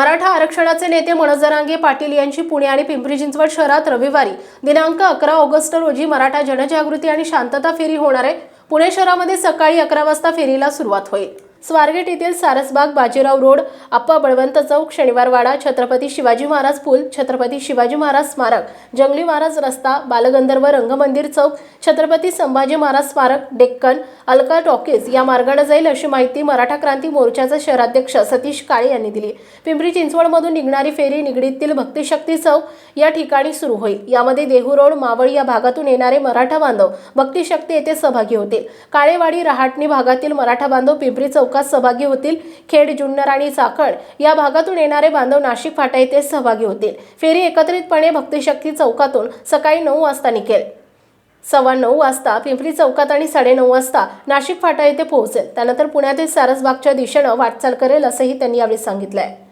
मराठा आरक्षणाचे नेते मनोज जरांगे पाटील यांची पुणे आणि पिंपरी चिंचवड शहरात रविवारी दिनांक अकरा ऑगस्ट रोजी मराठा जनजागृती आणि शांतता फेरी होणार आहे. पुणे शहरामध्ये सकाळी अकरा वाजता फेरीला सुरुवात होईल. स्वारगेट येथील सारसबाग बाजीराव रोड अप्पा बळवंत चौक शनिवारवाडा छत्रपती शिवाजी महाराज पूल छत्रपती शिवाजी महाराज स्मारक जंगली महाराज रस्ता बालगंधर्व रंगमंदिर चौक छत्रपती संभाजी महाराज स्मारक डेक्कन अलका टॉकीज या मार्गाने जाईल अशी माहिती मराठा क्रांती मोर्चाचे शहराध्यक्ष सतीश काळे यांनी दिली. पिंपरी चिंचवडमधून निघणारी फेरी निगडीतील भक्तिशक्ती चौक या ठिकाणी सुरू होईल. यामध्ये देहू रोड मावळ या भागातून येणारे मराठा बांधव भक्तिशक्ती येथे सहभागी होतील. काळेवाडी रहाटणी भागातील मराठा बांधव पिंपरी चौक चौकात सहभागी होतील. खेड जुन्नर आणि चाकण या भागातून येणारे बांधव नाशिक फाटा येथे सहभागी होतील. फेरी एकत्रितपणे भक्तिशक्ती चौकातून सकाळी नऊ वाजता निघेल. सव्वा नऊ वाजता पिंपरी चौकात आणि साडेनऊ वाजता नाशिक फाटा येथे पोहोचेल. त्यानंतर पुण्यातील सारसबागच्या दिशेनं वाटचाल करेल असंही त्यांनी यावेळी सांगितलं आहे